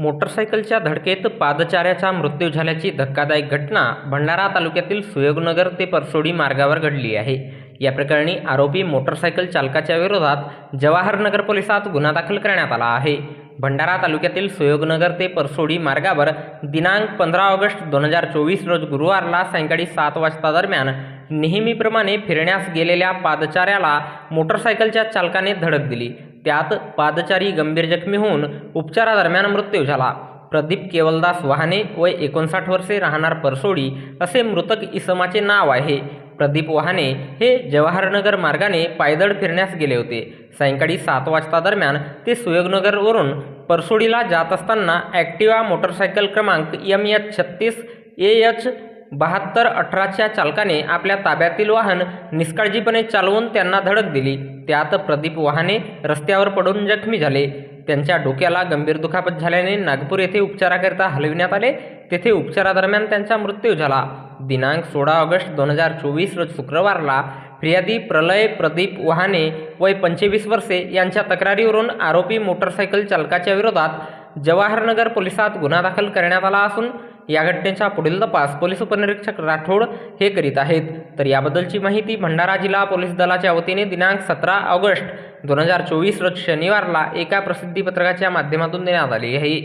मोटरसायकलच्या धडकेत पादचाऱ्याचा मृत्यू झाल्याची धक्कादायक घटना भंडारा तालुक्यातील सुयोगनगर ते परसोडी मार्गावर घडली आहे. या प्रकरणी आरोपी मोटरसायकल चालकाच्या विरोधात जवाहरनगर पोलिसात गुन्हा दाखल करण्यात आला आहे. भंडारा तालुक्यातील सुयोगनगर ते परसोडी मार्गावर दिनांक पंधरा ऑगस्ट दोन हजार चोवीस रोज गुरुवारला सायंकाळी सात वाजता दरम्यान नेहमीप्रमाणे फिरण्यास गेलेल्या पादचाऱ्याला मोटरसायकलच्या चालकाने धडक दिली. त्यात पादचारी गंभीर जखमी होऊन उपचारादरम्यान मृत्यू झाला. प्रदीप केवलदास वहाने वय एकोणसाठ वर्षे राहणार परसोडी असे मृतक इसमाचे नाव आहे. प्रदीप वहाने हे जवाहरनगर मार्गाने पायदळ फिरण्यास गेले होते. सायंकाळी सात वाजता दरम्यान ते सुयोगनगरवरून परसोडीला जात असताना ॲक्टिवा मोटरसायकल क्रमांक एम एच छत्तीस ए एच बहात्तर अठराच्या चालकाने आपल्या ताब्यातील वाहन निष्काळजीपणे चालवून त्यांना धडक दिली. त्यात प्रदीप वहाने रस्त्यावर पडून जखमी झाले. त्यांच्या डोक्याला गंभीर दुखापत झाल्याने नागपूर येथे उपचाराकरिता हलविण्यात आले. तेथे उपचारादरम्यान त्यांचा मृत्यू झाला. दिनांक सोळा ऑगस्ट दोन हजार चोवीस रोज शुक्रवारला फिर्यादी प्रलय प्रदीप वहाने वय पंचवीस वर्षे यांच्या तक्रारीवरून आरोपी मोटरसायकल चालकाच्या विरोधात जवाहरनगर पोलिसात गुन्हा दाखल करण्यात आला असून या घटनेचा पुढील तपास पोलीस उपनिरीक्षक राठोड हे करीत आहेत. तर याबद्दलची माहिती भंडारा जिल्हा पोलीस दलाच्या वतीने दिनांक सतरा ऑगस्ट दोन हजार चोवीस रोज शनिवारला एका प्रसिद्धीपत्रकाच्या माध्यमातून देण्यात आली आहे.